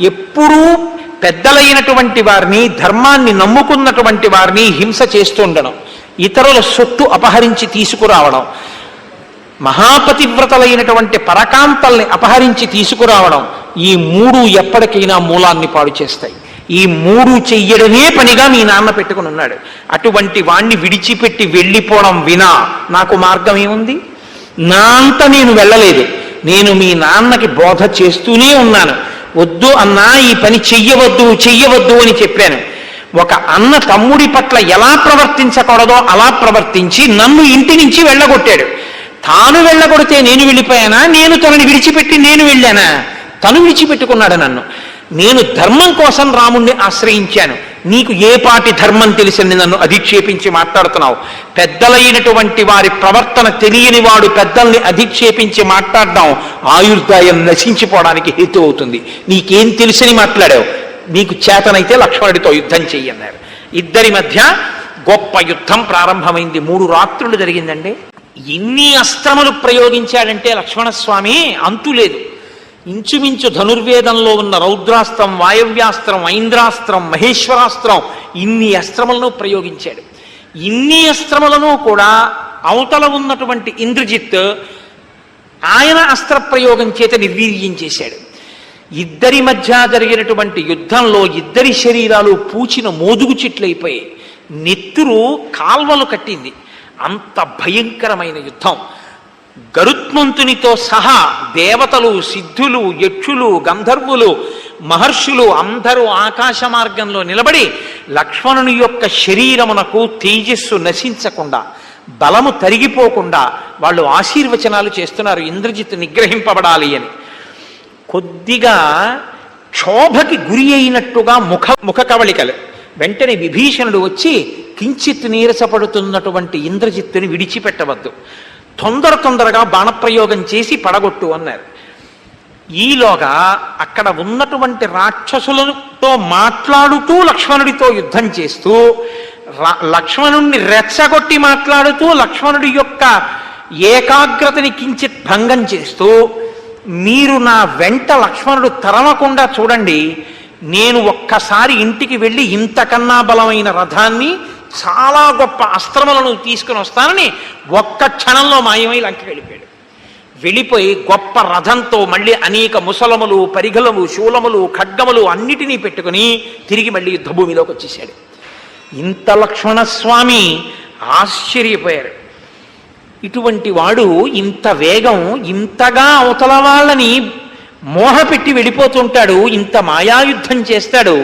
ఎప్పుడూ పెద్దలైనటువంటి వారిని ధర్మాన్ని నమ్ముకున్నటువంటి వారిని హింస చేస్తుండడం ఇతరుల సొత్తు అపహరించి తీసుకురావడం మహాపతివ్రతలైనటువంటి పరకాంతల్ని అపహరించి తీసుకురావడం ఈ మూడు ఎప్పటికైనా మూలాన్ని పాడు చేస్తాయి. ఈ మూడు చెయ్యడమే పనిగా మీ నాన్న పెట్టుకుని ఉన్నాడు. అటువంటి వాణ్ణి విడిచిపెట్టి వెళ్ళిపోవడం వినా నాకు మార్గం ఏముంది? నా అంత నేను వెళ్ళలేదు. నేను మీ నాన్నకి బోధ చేస్తూనే ఉన్నాను. వద్దు అన్నా ఈ పని చెయ్యవద్దు చెయ్యవద్దు అని చెప్పాను. ఒక అన్న తమ్ముడి పట్ల ఎలా ప్రవర్తించకూడదో అలా ప్రవర్తించి నన్ను ఇంటి నుంచి వెళ్ళగొట్టాడు. తాను వెళ్ళగొడితే నేను వెళ్ళిపోయానా? నేను తనని విడిచిపెట్టి నేను వెళ్ళానా? తను విడిచిపెట్టుకున్నాడు నన్ను. నేను ధర్మం కోసం రాముణ్ణి ఆశ్రయించాను. నీకు ఏ పాటి ధర్మం తెలిసింది నన్ను అధిక్షేపించి మాట్లాడుతున్నావు? పెద్దలైనటువంటి వారి ప్రవర్తన తెలియని వాడు పెద్దల్ని అధిక్షేపించి మాట్లాడడం ఆయుర్దాయం నశించిపోవడానికి హేతు అవుతుంది. నీకేం తెలిసని మాట్లాడావు? నీకు చేతనైతే లక్ష్మణుడితో యుద్ధం చెయ్యన్నారు ఇద్దరి మధ్య గొప్ప యుద్ధం ప్రారంభమైంది. మూడు రాత్రులు జరిగిందండి. ఎన్ని అస్త్రములు ప్రయోగించాడంటే లక్ష్మణస్వామి అంతు లేదు ఇంచుమించు ధనుర్వేదంలో ఉన్న రౌద్రాస్త్రం వాయవ్యాస్త్రం ఐంద్రాస్త్రం మహేశ్వరాస్త్రం ఇన్ని అస్త్రములను ప్రయోగించాడు. ఇన్ని అస్త్రములను కూడా అవతల ఉన్నటువంటి ఇంద్రజిత్ ఆయన అస్త్ర ప్రయోగం చేత నిర్వీర్యం చేశాడు. ఇద్దరి మధ్య జరిగినటువంటి యుద్ధంలో ఇద్దరి శరీరాలు పూచిన మోదుగు చెట్లయిపోయి నెత్తురు కాల్వలు కట్టింది. అంత భయంకరమైన యుద్ధం. గరుత్మంతునితో సహా దేవతలు సిద్ధులు యక్షులు గంధర్వులు మహర్షులు అందరూ ఆకాశ మార్గంలో నిలబడి లక్ష్మణుని యొక్క శరీరమునకు తేజస్సు నశించకుండా బలము తరిగిపోకుండా వాళ్ళు ఆశీర్వచనాలు చేస్తున్నారు ఇంద్రజిత్ నిగ్రహింపబడాలి అని. కొద్దిగా క్షోభకి గురి అయినట్టుగా ముఖ ముఖ కవళికలు. వెంటనే విభీషణుడు వచ్చి కించిత్ నీరసపడుతున్నటువంటి ఇంద్రజిత్తుని విడిచిపెట్టవద్దు. తొందర తొందరగా బాణప్రయోగం చేసి పడగొట్టు అన్నారు. ఈలోగా అక్కడ ఉన్నటువంటి రాక్షసులతో మాట్లాడుతూ లక్ష్మణుడితో యుద్ధం చేస్తూ లక్ష్మణుణ్ణి రెచ్చగొట్టి మాట్లాడుతూ లక్ష్మణుడి యొక్క ఏకాగ్రతని కించిత్ భంగం చేస్తూ మీరు నా వెంట లక్ష్మణుడు తరమకుండా చూడండి నేను ఒక్కసారి ఇంటికి వెళ్ళి ఇంతకన్నా బలమైన రథాన్ని చాలా గొప్ప అస్త్రములను తీసుకుని వస్తానని ఒక్క క్షణంలో మాయమై లంక వెళ్ళిపోయాడు. వెళ్ళిపోయి గొప్ప రథంతో మళ్ళీ అనేక ముసలములు పరిగలము శూలములు ఖడ్గములు అన్నిటినీ పెట్టుకుని తిరిగి మళ్ళీ యుద్ధభూమిలోకి వచ్చేసాడు ఇంత లక్ష్మణస్వామి ఆశ్చర్యపోయారు. ఇటువంటి వాడు ఇంత వేగం ఇంతగా అవతల వాళ్ళని మోహపెట్టి వెళ్ళిపోతుంటాడు ఇంత మాయాయుద్ధం చేస్తాడు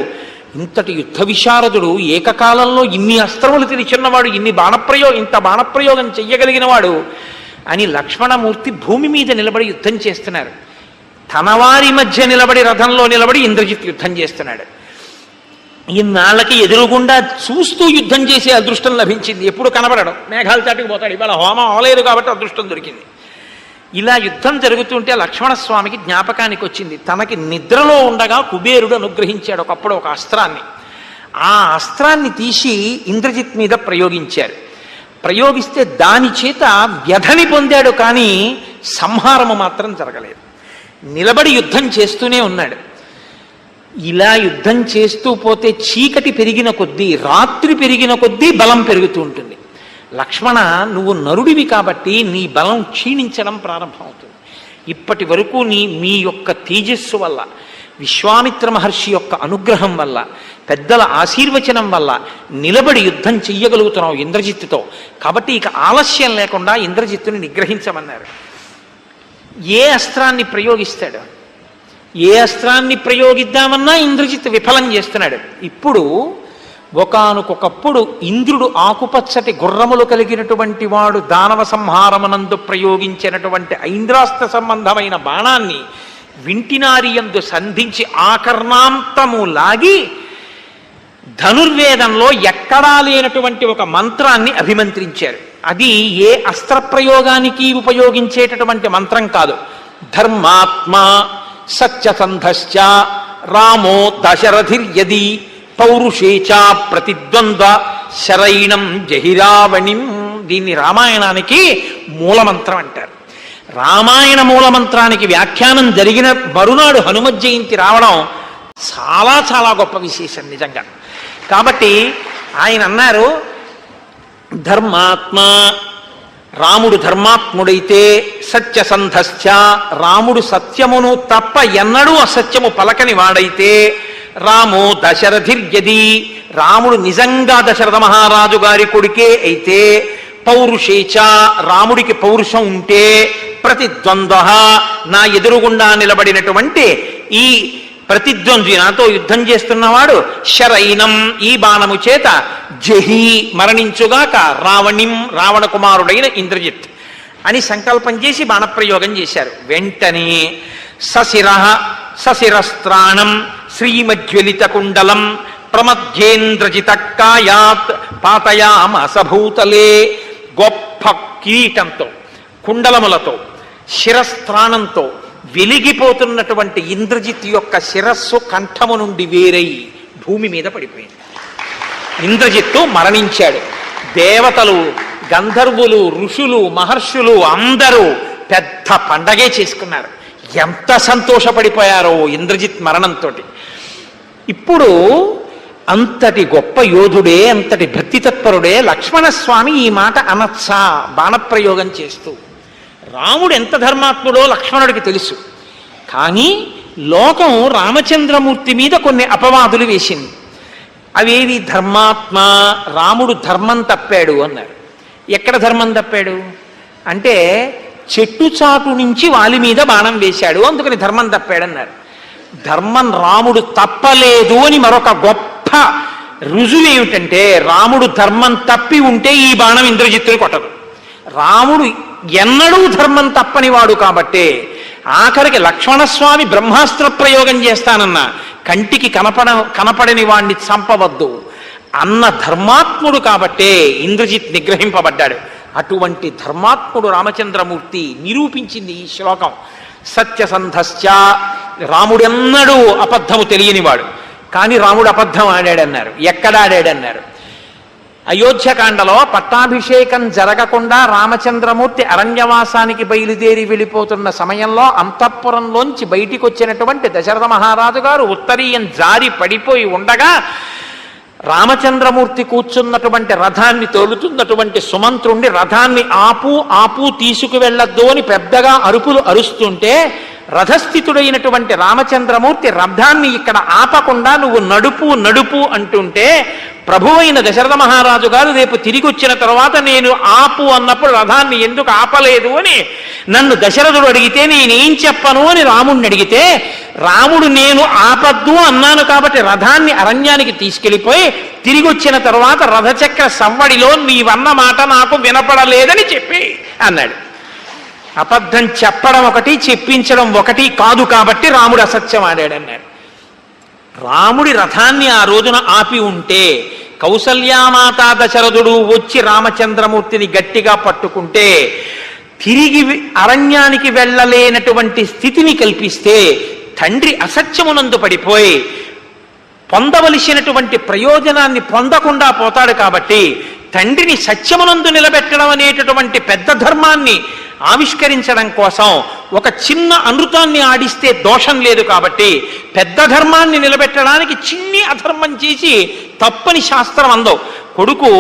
ఇంతటి యుద్ధ విశారదుడు ఏకకాలంలో ఇన్ని అస్త్రములు తెలిసిన్నవాడు ఇన్ని బాణప్రయో ఇంత బాణప్రయోగం చెయ్యగలిగినవాడు అని లక్ష్మణమూర్తి భూమి మీద నిలబడి యుద్ధం చేస్తున్నారు తన వారి మధ్య నిలబడి రథంలో నిలబడి ఇంద్రజిత్ యుద్ధం చేస్తున్నాడు. ఇన్నాళ్ళకి ఎదురుగుండా చూస్తూ యుద్ధం చేసే అదృష్టం లభించింది. ఎప్పుడు కనబడడం. మేఘాల చాటుకు పోతాడు ఇవాళ హోమం అవలేదు కాబట్టి అదృష్టం దొరికింది. ఇలా యుద్ధం జరుగుతుంటే లక్ష్మణస్వామికి జ్ఞాపకానికి వచ్చింది తనకి నిద్రలో ఉండగా కుబేరుడు అనుగ్రహించాడు ఒకప్పుడు ఒక అస్త్రాన్ని. ఆ అస్త్రాన్ని తీసి ఇంద్రజిత్ మీద ప్రయోగించారు. ప్రయోగిస్తే దాని చేత వ్యధని పొందాడు కానీ సంహారము మాత్రం జరగలేదు. నిలబడి యుద్ధం చేస్తూనే ఉన్నాడు. ఇలా యుద్ధం చేస్తూ పోతే చీకటి పెరిగిన కొద్దీ రాత్రి పెరిగిన కొద్దీ బలం పెరుగుతూ ఉంటుంది. లక్ష్మణ నువ్వు నరుడివి కాబట్టి నీ బలం క్షీణించడం ప్రారంభమవుతుంది. ఇప్పటి వరకు నీ మీ యొక్క తేజస్సు వల్ల విశ్వామిత్ర మహర్షి యొక్క అనుగ్రహం వల్ల పెద్దల ఆశీర్వచనం వల్ల నిలబడి యుద్ధం చెయ్యగలుగుతున్నావు ఇంద్రజిత్తుతో. కాబట్టి ఇక ఆలస్యం లేకుండా ఇంద్రజిత్తుని నిగ్రహించమన్నారు. ఏ అస్త్రాన్ని ప్రయోగిస్తాడు? ఏ అస్త్రాన్ని ప్రయోగిద్దామన్నా ఇంద్రజిత్ విఫలం చేస్తున్నాడు. ఇప్పుడు ఒకనకొకప్పుడు ఇంద్రుడు ఆకుపచ్చటి గుర్రములు కలిగినటువంటి వాడు దానవ సంహారమనందు ప్రయోగించినటువంటి ఐంద్రాస్త్ర సంబంధమైన బాణాన్ని వింటినారియందు సంధించి ఆకర్ణాంతము లాగి ధనుర్వేదంలో ఎక్కడా లేనటువంటి ఒక మంత్రాన్ని అభిమంత్రించారు. అది ఏ అస్త్ర ప్రయోగానికి ఉపయోగించేటటువంటి మంత్రం కాదు. ధర్మాత్మ సత్యసంధశ్చ రామో దశరథిర్యది పౌరుషేచా ప్రతిద్వంద్వ శరైణం జహిరావణిం. దీన్ని రామాయణానికి మూలమంత్రం అంటారు. రామాయణ మూలమంత్రానికి వ్యాఖ్యానం జరిగిన మరునాడు హనుమత్ జయంతి రావడం చాలా చాలా గొప్ప విశేషం నిజంగా. కాబట్టి ఆయన అన్నారు ధర్మాత్మ రాముడు ధర్మాత్ముడైతే సత్యసంధశ్చ రాముడు సత్యమును తప్ప ఎన్నడూ అసత్యము పలకని వాడైతే రామో దశరథిర్యది. రాముడు నిజంగా దశరథ మహారాజు గారి కొడుకే అయితే పౌరుషేచ రాముడికి పౌరుషం ఉంటే ప్రతిద్వంద్వ. నా ఎదురుగుండా నిలబడినటువంటి ఈ ప్రతిద్వంద్వి నాతో యుద్ధం చేస్తున్నవాడు శరైనం ఈ బాణము చేత జహి మరణించుగాక రావణిం రావణ కుమారుడైన ఇంద్రజిత్ అని సంకల్పం చేసి బాణప్రయోగం చేశారు. వెంటనే సశిర సశిరస్త్రాణం శ్రీమజ్వలిత కుండలం ప్రమధ్యేంద్రజితక్కాయాత్ పాతయామసభూతలే గొప్ప కిరీటంతో కుండలములతో శిరస్త్రాణంతో వెలిగిపోతున్నటువంటి ఇంద్రజిత్ యొక్క శిరస్సు కంఠము నుండి వేరై భూమి మీద పడిపోయింది. ఇంద్రజిత్తు మరణించాడు. దేవతలు గంధర్వులు ఋషులు మహర్షులు అందరూ పెద్ద పండగే చేసుకున్నారు. ఎంత సంతోషపడిపోయారో ఇంద్రజిత్ మరణంతో ఇప్పుడు అంతటి గొప్ప యోధుడే అంతటి భక్తి తత్పరుడే లక్ష్మణస్వామి ఈ మాట అనత్సా బాణప్రయోగం చేస్తూ. రాముడు ఎంత ధర్మాత్ముడో లక్ష్మణుడికి తెలుసు. కానీ లోకం రామచంద్రమూర్తి మీద కొన్ని అపవాదులు వేసింది. అవేవి ధర్మాత్మ రాముడు ధర్మం తప్పాడు అన్నారు. ఎక్కడ ధర్మం తప్పాడు? అంటే చెట్టు చాటు నుంచి వాలి మీద బాణం వేశాడు అందుకని ధర్మం తప్పాడన్నారు. ధర్మం రాముడు తప్పలేదు అని మరొక గొప్ప రుజువు ఏమిటంటే రాముడు ధర్మం తప్పి ఉంటే ఈ బాణం ఇంద్రజిత్తుని కొట్టదు. రాముడు ఎన్నడూ ధర్మం తప్పని వాడు కాబట్టే ఆఖరికి లక్ష్మణస్వామి బ్రహ్మాస్త్ర ప్రయోగం చేస్తానన్న కంటికి కనపడ కనపడని వాణ్ణి చంపవద్దు. అన్న ధర్మాత్ముడు కాబట్టే ఇంద్రజిత్ నిగ్రహింపబడ్డాడు. అటువంటి ధర్మాత్ముడు రామచంద్రమూర్తి నిరూపించింది ఈ శ్లోకం. సత్యసంధశ్చ రాముడెన్నడూ అబద్ధము తెలియనివాడు. కానీ రాముడు అబద్ధం ఆడాడన్నారు. ఎక్కడ ఆడాడన్నారు? అయోధ్యకాండలో పట్టాభిషేకం జరగకుండా రామచంద్రమూర్తి అరణ్యవాసానికి బయలుదేరి వెళ్ళిపోతున్న సమయంలో అంతఃపురంలోంచి బయటికి వచ్చినటువంటి దశరథ మహారాజు గారు ఉత్తరీయం జారి పడిపోయి ఉండగా రామచంద్రమూర్తి కూర్చున్నటువంటి రథాన్ని తోలుతున్నటువంటి సుమంత్రుణ్ణి రథాన్ని ఆపు ఆపు తీసుకువెళ్ళద్దు అని పెద్దగా అరుపులు అరుస్తుంటే రథస్థితుడైనటువంటి రామచంద్రమూర్తి రథాన్ని ఇక్కడ ఆపకుండా నువ్వు నడుపు నడుపు అంటుంటే ప్రభువైన దశరథ మహారాజు గారు రేపు తిరిగి వచ్చిన తర్వాత నేను ఆపు అన్నప్పుడు రథాన్ని ఎందుకు ఆపలేదు అని నన్ను దశరథుడు అడిగితే నేనేం చెప్పను అని రాముణ్ణి అడిగితే రాముడు నేను ఆపద్దు అన్నాను కాబట్టి రథాన్ని అరణ్యానికి తీసుకెళ్ళిపోయి తిరిగి వచ్చిన తర్వాత రథచక్ర సవ్వడిలో నీవన్న మాట నాకు వినపడలేదని చెప్పి అన్నాడు. అబద్ధం చెప్పడం ఒకటి చెప్పించడం ఒకటి కాదు కాబట్టి రాముడు అసత్యం ఆడాడన్నారు రాముడి రథాన్ని ఆ రోజున ఆపి ఉంటే కౌసల్యామాత దశరథుడు వచ్చి రామచంద్రమూర్తిని గట్టిగా పట్టుకుంటే తిరిగి అరణ్యానికి వెళ్ళలేనటువంటి స్థితిని కల్పిస్తే తండ్రి అసత్యమునందు పడిపోయి పొందవలసినటువంటి ప్రయోజనాన్ని పొందకుండా పోతాడు కాబట్టి తండ్రిని సత్యమునందు నిలబెట్టడం అనేటటువంటి పెద్ద ధర్మాన్ని ఆవిష్కరించడం కోసం ఒక చిన్న అనృతాన్ని ఆడిస్తే దోషం లేదు కాబట్టి పెద్ద ధర్మాన్ని నిలబెట్టడానికి చిన్ని అధర్మం చేసి తప్పని శాస్త్రం అందవు. కొడుకు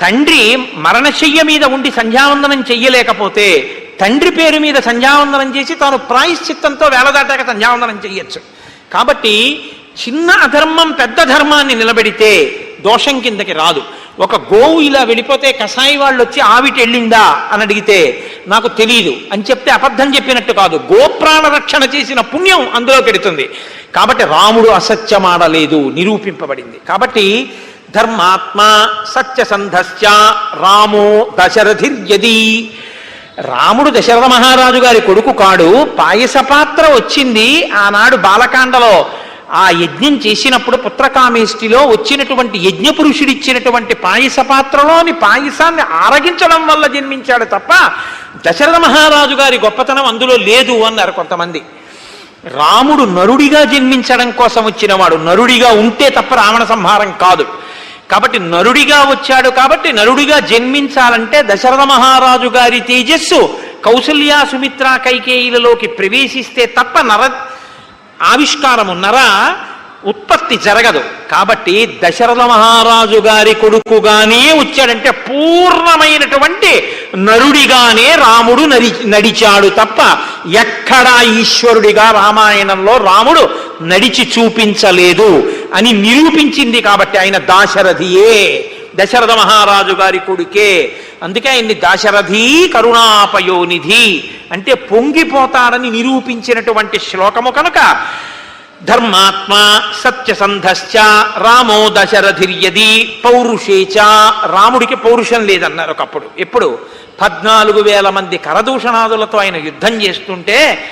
తండ్రి మరణశయ్య మీద ఉండి సంధ్యావందనం చెయ్యలేకపోతే తండ్రి పేరు మీద సంధ్యావందనం చేసి తాను ప్రాయశ్చిత్తంతో వేలదాటాక సంధ్యావందనం చేయొచ్చు. కాబట్టి చిన్న అధర్మం పెద్ద ధర్మాన్ని నిలబెడితే దోషం కిందకి రాదు. ఒక గోవు ఇలా వెళ్ళిపోతే కసాయి వాళ్ళు వచ్చి ఆవిటి వెళ్ళిందా అని అడిగితే నాకు తెలియదు అని చెప్తే అబద్ధం చెప్పినట్టు కాదు. గోప్రాణ రక్షణ చేసిన పుణ్యం అందులో పెడుతుంది. కాబట్టి రాముడు అసత్యమాడలేదు నిరూపింపబడింది. కాబట్టి ధర్మాత్మ సత్యసంధశ్చ రామో దశరథిర్యది. రాముడు దశరథ మహారాజు గారి కొడుకు కాడు. పాయస పాత్ర వచ్చింది ఆనాడు బాలకాండలో. ఆ యజ్ఞం చేసినప్పుడు పుత్రకామేష్టిలో వచ్చినటువంటి యజ్ఞ పురుషుడిచ్చినటువంటి పాయస పాత్రలోని పాయసాన్ని ఆరగించడం వల్ల జన్మించాడు తప్ప దశరథ మహారాజు గారి గొప్పతనం అందులో లేదు అన్నారు కొంతమంది. రాముడు నరుడిగా జన్మించడం కోసం వచ్చినవాడు. నరుడిగా ఉంటే తప్ప రావణ సంహారం కాదు. కాబట్టి నరుడిగా వచ్చాడు కాబట్టి నరుడిగా జన్మించాలంటే దశరథ మహారాజు గారి తేజస్సు కౌసల్య సుమిత్ర కైకేయులలోకి ప్రవేశిస్తే తప్ప నర ఆవిష్కారము నర ఉత్పత్తి జరగదు. కాబట్టి దశరథ మహారాజు గారి కొడుకుగానే వచ్చాడంటే పూర్ణమైనటువంటి నరుడిగానే రాముడు నరి నడిచాడు తప్ప ఎక్కడా ఈశ్వరుడిగా రామాయణంలో రాముడు నడిచి చూపించలేదు. అని నిరూపించింది కాబట్టి ఆయన దాశరథియే. దశరథ మహారాజు గారి కొడుకే. అందుకే ఆయన్ని దాశరథి కరుణాపయోనిధి అంటే పొంగిపోతారని నిరూపించినటువంటి శ్లోకము కనుక ధర్మాత్మ సత్యసంధశ్చ రామో దశరథిర్యది పౌరుషేచ రాముడికి పౌరుషం లేదన్నారు ఒకప్పుడు. ఎప్పుడు పద్నాలుగు వేల మంది కరదూషణాదులతో ఆయన యుద్ధం చేస్తుంటే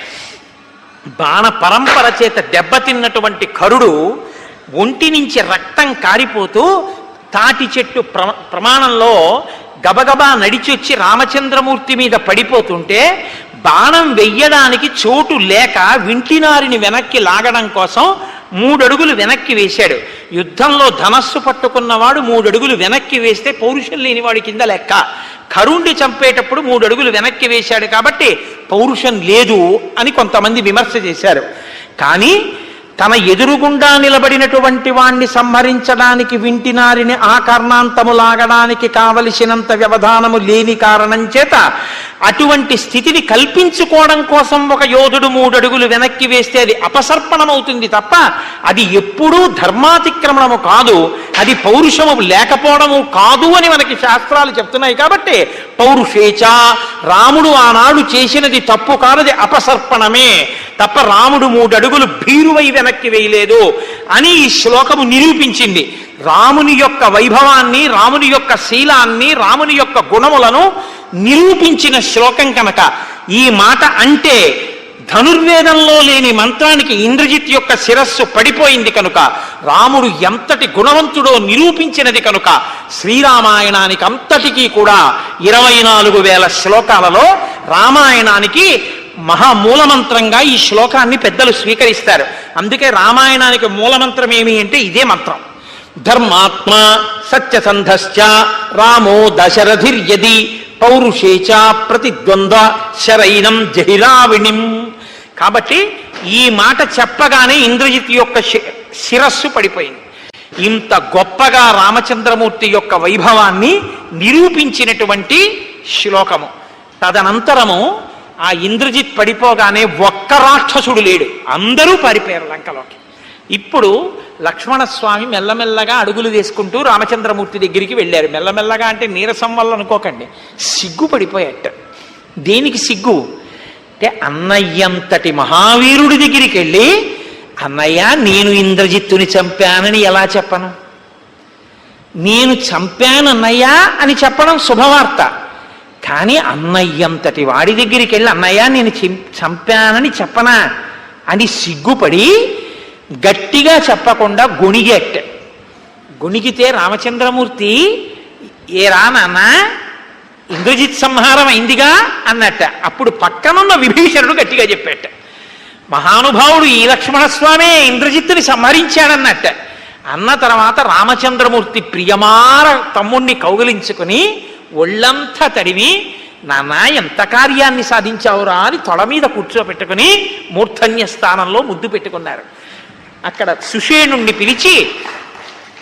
బాణ పరంపర చేత దెబ్బతిన్నటువంటి కరుడు ఒంటి నుంచి రక్తం కారిపోతూ తాటి చెట్టు ప్ర ప్రమాణంలో గబగబా నడిచొచ్చి రామచంద్రమూర్తి మీద పడిపోతుంటే బాణం వెయ్యడానికి చోటు లేక వింటినారిని వెనక్కి లాగడం కోసం మూడడుగులు వెనక్కి వేశాడు. యుద్ధంలో ధనస్సు పట్టుకున్నవాడు మూడడుగులు వెనక్కి వేస్తే పౌరుషం లేనివాడి కింద లెక్క. కరుణ్ణి చంపేటప్పుడు మూడడుగులు వెనక్కి వేశాడు కాబట్టి పౌరుషం లేదు అని కొంతమంది విమర్శ చేశారు. కానీ తన ఎదురుగుండా నిలబడినటువంటి వాణ్ణి సంహరించడానికి వింటినారిని ఆ కర్ణాంతము లాగడానికి కావలసినంత వ్యవధానము లేని కారణం చేత అటువంటి స్థితిని కల్పించుకోవడం కోసం ఒక యోధుడు మూడడుగులు వెనక్కి వేస్తే అది అపసర్పణమవుతుంది తప్ప అది ఎప్పుడూ ధర్మాతిక్రమణము కాదు అది పౌరుషము లేకపోవడము కాదు అని మనకి శాస్త్రాలు చెప్తున్నాయి కాబట్టి పౌరుషేచ రాముడు ఆనాడు చేసినది తప్పు కాదది అపసర్పణమే. తప్ప రాముడు మూడడుగులు భీరువై వెనక్కి వేయలేదు అని ఈ శ్లోకము నిరూపించింది. రాముని యొక్క వైభవాన్ని రాముని యొక్క శీలాన్ని రాముని యొక్క గుణములను నిరూపించిన శ్లోకం కనుక ఈ మాట అంటే ధనుర్వేదంలో లేని మంత్రానికి ఇంద్రజిత్ యొక్క శిరస్సు పడిపోయింది కనుక రాముడు ఎంతటి గుణవంతుడో నిరూపించినది కనుక శ్రీరామాయణానికి అంతటికీ కూడా ఇరవై నాలుగు వేల శ్లోకాలలో రామాయణానికి మహామూలమంత్రంగా ఈ శ్లోకాన్ని పెద్దలు స్వీకరిస్తారు. అందుకే రామాయణానికి మూలమంత్రం ఏమి అంటే ఇదే మంత్రం. ధర్మాత్మ సత్యసంధశ్చ రామో దశరథిర్యది పౌరుషేచ ప్రతిద్వంద్వ శరైనం జహిరావిణిం. కాబట్టి ఈ మాట చెప్పగానే ఇంద్రజిత్ యొక్క శి- శిరస్సు పడిపోయింది. ఇంత గొప్పగా రామచంద్రమూర్తి యొక్క వైభవాన్ని నిరూపించినటువంటి శ్లోకము. తదనంతరము ఆ ఇంద్రజిత్ పడిపోగానే ఒక్క రాక్షసుడు లేడు. అందరూ పారిపోయారు లంకలోకి. ఇప్పుడు లక్ష్మణస్వామి మెల్లమెల్లగా అడుగులు వేసుకుంటూ రామచంద్రమూర్తి దగ్గరికి వెళ్ళారు. మెల్లమెల్లగా అంటే నీరసం వల్ల అనుకోకండి. సిగ్గుపడిపోయాట. దేనికి సిగ్గు? అంటే అన్నయ్యంతటి మహావీరుడి దగ్గరికి వెళ్ళి అన్నయ్య నేను ఇంద్రజిత్తుని చంపానని ఎలా చెప్పను? నేను చంపాను అన్నయ్య అని చెప్పడం శుభవార్త. కానీ అన్నయ్యంతటి వాడి దగ్గరికి వెళ్ళి అన్నయ్య నేను చంపానని చెప్పనా? అని సిగ్గుపడి గట్టిగా చెప్పకుండా గొణిగెట్ట గొణిగితే రామచంద్రమూర్తి ఏ నాన్న ఇంద్రజిత్ సంహారం అయిందిగా? అన్నట్ట. అప్పుడు పక్కనున్న విభీషణుడు గట్టిగా చెప్పాట. మహానుభావుడు ఈ లక్ష్మణస్వామే ఇంద్రజిత్తుని సంహరించాడన్నట్ట. అన్న తర్వాత రామచంద్రమూర్తి ప్రియమార తమ్ముణ్ణి కౌగిలించుకుని ఒళ్ళంతా తడివి నాన్న ఎంత కార్యాన్ని సాధించావురా అని తొడ మీద కూర్చోబెట్టుకుని మూర్ధన్య స్థానంలో ముద్దు పెట్టుకున్నారు. అక్కడ సుషేణుణ్ణి పిలిచి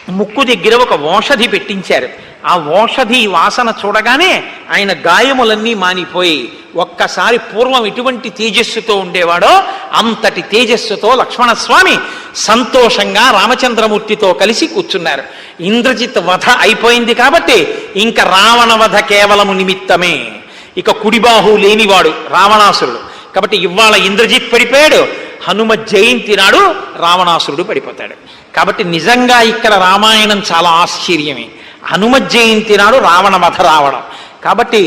ముక్కు దగ్గర ఒక ఓషధి పెట్టించారు. ఆ ఓషధి వాసన చూడగానే ఆయన గాయములన్నీ మానిపోయి ఒక్కసారి పూర్వం ఎటువంటి తేజస్సుతో ఉండేవాడో అంతటి తేజస్సుతో లక్ష్మణస్వామి సంతోషంగా రామచంద్రమూర్తితో కలిసి కూర్చున్నారు. ఇంద్రజిత్ వధ అయిపోయింది కాబట్టి ఇంకా రావణ వధ కేవలము నిమిత్తమే. ఇక కుడిబాహు లేనివాడు రావణాసురుడు. కాబట్టి ఇవాళ ఇంద్రజిత్ పడిపోయాడు. హనుమ జయంతి నాడు రావణాసురుడు పడిపోతాడు. కాబట్టి నిజంగా ఇక్కడ రామాయణం చాలా ఆశ్చర్యమే. హనుమ జయంతి నాడు రావణవధ రావడం కాబట్టి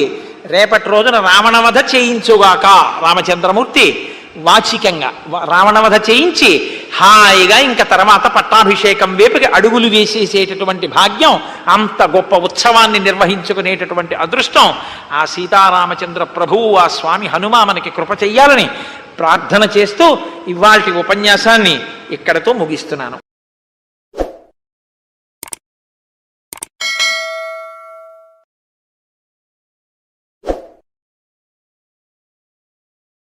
రేపటి రోజున రావణవధ చేయించుగాక రామచంద్రమూర్తి వాచికంగా రావణవధ చేయించి హాయిగా ఇంకా తర్వాత పట్టాభిషేకం వేపుకి అడుగులు వేసేసేటటువంటి భాగ్యం అంత గొప్ప ఉత్సవాన్ని నిర్వహించుకునేటటువంటి అదృష్టం ఆ సీతారామచంద్ర ప్రభువు ఆ స్వామి హనుమ మనకి కృప చెయ్యాలని ప్రార్థన చేస్తూ ఇవాళ ఉపన్యాసాన్ని ఇక్కడతో ముగిస్తున్నాను.